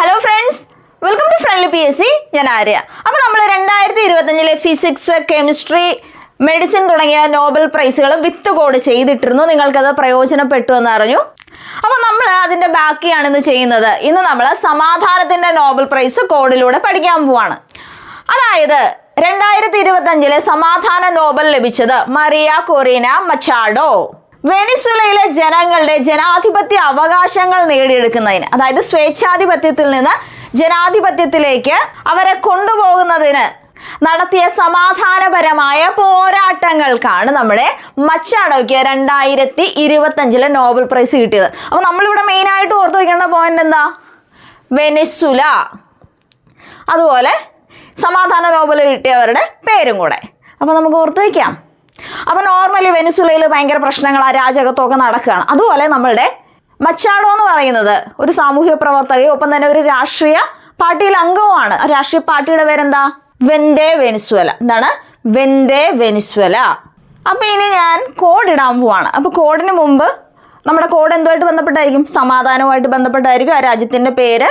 Hello friends welcome to friendly P S C ഞാൻ ആര്യ. അപ്പോൾ നമ്മൾ രണ്ടായിരത്തി ഇരുപത്തഞ്ചിലെ ഫിസിക്സ് കെമിസ്ട്രി മെഡിസിൻ തുടങ്ങിയ നോബൽ പ്രൈസുകൾ വിത്ത് കോഡ് ചെയ്തിട്ടിരുന്നു. നിങ്ങൾക്കത് പ്രയോജനപ്പെട്ടു എന്ന് അറിഞ്ഞു അപ്പോൾ നമ്മൾ അതിന്റെ ബാക്കിയാണ് ഇന്ന് ചെയ്യുന്നത്. ഇന്ന് നമ്മൾ സമാധാനത്തിന്റെ നോബൽ പ്രൈസ് കോഡിലൂടെ പഠിക്കാൻ പോവാണ്. അതായത് രണ്ടായിരത്തി ഇരുപത്തഞ്ചിലെ സമാധാന നോബൽ ലഭിച്ചത് മറിയ കൊറീന മച്ചാഡോ. വെനിസുലയിലെ ജനങ്ങളുടെ ജനാധിപത്യ അവകാശങ്ങൾ നേടിയെടുക്കുന്നതിന് അതായത് സ്വേച്ഛാധിപത്യത്തിൽ നിന്ന് ജനാധിപത്യത്തിലേക്ക് അവരെ കൊണ്ടുപോകുന്നതിന് നടത്തിയ സമാധാനപരമായ പോരാട്ടങ്ങൾക്കാണ് നമ്മുടെ മച്ചാടോയ്ക്ക് രണ്ടായിരത്തി ഇരുപത്തഞ്ചിലെ നോബൽ പ്രൈസ് കിട്ടിയത്. അപ്പോൾ നമ്മളിവിടെ മെയിനായിട്ട് ഓർത്ത് വയ്ക്കേണ്ട പോയിന്റ് എന്താ? വെനിസുല അതുപോലെ സമാധാന നോബൽ കിട്ടിയവരുടെ പേരും കൂടെ. അപ്പോൾ നമുക്ക് ഓർത്ത് വയ്ക്കാം അപ്പോൾ നോർമലി വെനിസുലയിൽ ഭയങ്കര പ്രശ്നങ്ങൾ അരാജകത്വമൊക്കെ നടക്കുകയാണ്. അതുപോലെ നമ്മളുടെ മച്ചാഡോ എന്ന് പറയുന്നത് ഒരു സാമൂഹ്യ പ്രവർത്തകയും ഒപ്പം തന്നെ ഒരു രാഷ്ട്രീയ പാർട്ടിയിൽ അംഗവുമാണ്. രാഷ്ട്രീയ പാർട്ടിയുടെ പേരെന്താ? Vente Venezuela. എന്താണ്? Vente Venezuela. അപ്പോൾ ഇനി ഞാൻ കോഡ് ഇടാൻ പോവാണ്. അപ്പോൾ കോഡിന് മുമ്പ് നമ്മുടെ കോഡ് എന്തുമായിട്ട് ബന്ധപ്പെട്ടായിരിക്കും? സമാധാനവുമായിട്ട് ബന്ധപ്പെട്ടായിരിക്കും ആ രാജ്യത്തിന്റെ പേര്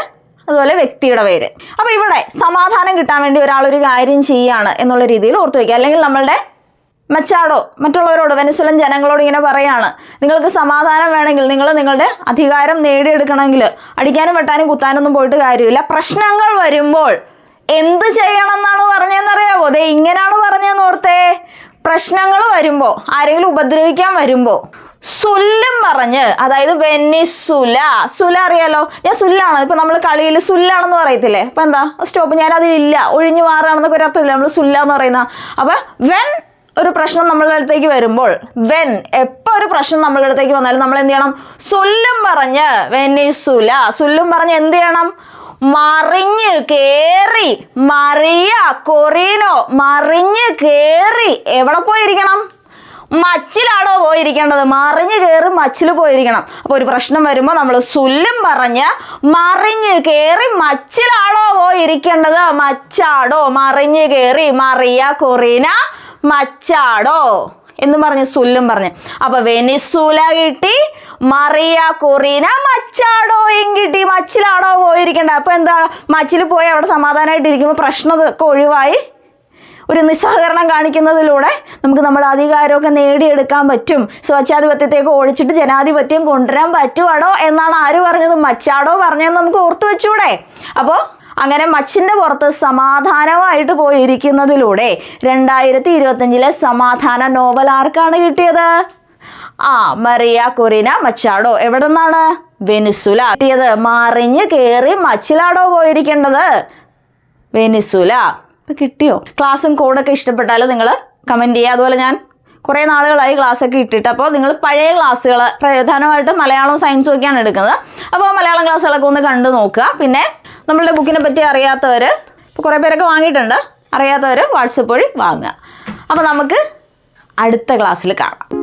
അതുപോലെ വ്യക്തിയുടെ പേര്. അപ്പോൾ ഇവിടെ സമാധാനം കിട്ടാൻ വേണ്ടി ഒരാൾ ഒരു കാര്യം ചെയ്യാണ് എന്നുള്ള രീതിയിൽ ഓർത്തു വയ്ക്കുക. അല്ലെങ്കിൽ നമ്മളുടെ മച്ചാടോ മറ്റുള്ളവരോട് വെനസ്വലൻ ജനങ്ങളോട് ഇങ്ങനെ പറയാണ്. നിങ്ങൾക്ക് സമാധാനം വേണമെങ്കിൽ നിങ്ങൾ നിങ്ങളുടെ അധികാരം നേടിയെടുക്കണമെങ്കിൽ അടിക്കാനും വെട്ടാനും കുത്താനൊന്നും പോയിട്ട് കാര്യമില്ല. പ്രശ്നങ്ങൾ വരുമ്പോൾ എന്ത് ചെയ്യണം എന്നാണ് പറഞ്ഞതെന്നറിയാവോ? അതെ ഇങ്ങനെയാണ് പറഞ്ഞതെന്ന് ഓർത്തേ. പ്രശ്നങ്ങൾ വരുമ്പോൾ ആരെങ്കിലും ഉപദ്രവിക്കാൻ വരുമ്പോൾ സുല്ലും പറഞ്ഞ് അതായത് വെനിസുല സുല അറിയാലോ? ഞാൻ സുല്ലാണ്. ഇപ്പൊ നമ്മൾ കളിയിൽ സുല്ലാണെന്ന് പറയത്തില്ലേ? അപ്പൊ എന്താ? സ്റ്റോപ്പ്. ഞാൻ അതിലില്ല ഒഴിഞ്ഞു മാറുകയാണെന്നൊക്കെ ഒരു അർത്ഥമില്ല. നമ്മൾ സുല്ല എന്ന് പറയുന്ന. അപ്പൊ വെൻ ഒരു പ്രശ്നം നമ്മളുടെ അടുത്തേക്ക് വരുമ്പോൾ വെൻ എപ്പോൾ ഒരു പ്രശ്നം നമ്മളുടെ അടുത്തേക്ക് വന്നാലും നമ്മൾ എന്ത് ചെയ്യണം? സുല്ലും പറഞ്ഞ് വെനിസുല സുല്ലും പറഞ്ഞ് എന്ത് ചെയ്യണം? മറിഞ്ഞ് കേറി മറിയ കൊറീനോ മറിഞ്ഞ് കേറി എവിടെ പോയിരിക്കണം? മച്ചിലാണോ പോയിരിക്കേണ്ടത്? മറിഞ്ഞ് കയറി മച്ചിൽ പോയിരിക്കണം. അപ്പോൾ ഒരു പ്രശ്നം വരുമ്പോൾ നമ്മൾ സുല്ലും പറഞ്ഞ് മറിഞ്ഞ് കയറി മച്ചിലാണോ പോയിരിക്കേണ്ടത്? മച്ചാടോ മറിഞ്ഞ് കയറി മറിയ കൊറീന മച്ചാടോ എന്ന് പറഞ്ഞു സുല്ലും പറഞ്ഞു. അപ്പൊ വെനിസൂല കിട്ടി മറിയ കൊറീന മച്ചാടോയും കിട്ടി. മച്ചിലാടോ പോയിരിക്കണ്ട? അപ്പൊ എന്താ മച്ചിൽ പോയി അവിടെ സമാധാനമായിട്ട് ഇരിക്കുമ്പോൾ പ്രശ്നമൊക്കെ ഒഴിവായി. ഒരു നിസ്സഹകരണം കാണിക്കുന്നതിലൂടെ നമുക്ക് നമ്മുടെ അധികാരമൊക്കെ നേടിയെടുക്കാൻ പറ്റും. സ്വച്ഛാധിപത്യത്തേക്ക് ഒഴിച്ചിട്ട് ജനാധിപത്യം കൊണ്ടുവരാൻ പറ്റുവാടോ എന്നാണ് ആര് പറഞ്ഞത്? മച്ചാടോ പറഞ്ഞതെന്ന് നമുക്ക് ഓർത്തു വെച്ചൂടെ. അപ്പോൾ അങ്ങനെ മച്ചിന്റെ പുറത്ത് സമാധാനമായിട്ട് പോയിരിക്കുന്നതിലൂടെ രണ്ടായിരത്തി ഇരുപത്തഞ്ചിലെ സമാധാന നോവൽ ആർക്കാണ് കിട്ടിയത്? ആ മറിയ കൊറിന മച്ചാടോ. എവിടെ നിന്നാണ് വെനിസുല കിട്ടിയത് മറിഞ്ഞ് കയറി മച്ചിലാടോ പോയിരിക്കേണ്ടത്? വെനിസുല കിട്ടിയോ? ക്ലാസ്സും കോഡൊക്കെ ഇഷ്ടപ്പെട്ടാൽ നിങ്ങൾ കമന്റ് ചെയ്യുക അതുപോലെ ഞാൻ കുറേ നാളുകളായി ക്ലാസ്സൊക്കെ ഇട്ടിട്ട് അപ്പോൾ നിങ്ങൾ പഴയ ക്ലാസ്സുകൾ പ്രധാനമായിട്ടും മലയാളവും സയൻസും ഒക്കെയാണ് എടുക്കുന്നത്. അപ്പോൾ മലയാളം ക്ലാസ്സുകളൊക്കെ ഒന്ന് കണ്ടു നോക്കുക. പിന്നെ നമ്മളുടെ ബുക്കിനെ പറ്റി അറിയാത്തവർ ഇപ്പോൾ കുറേ പേരൊക്കെ വാങ്ങിയിട്ടുണ്ട്. അറിയാത്തവർ വാട്സപ്പ് വഴി വാങ്ങുക. അപ്പോൾ നമുക്ക് അടുത്ത ക്ലാസ്സിൽ കാണാം.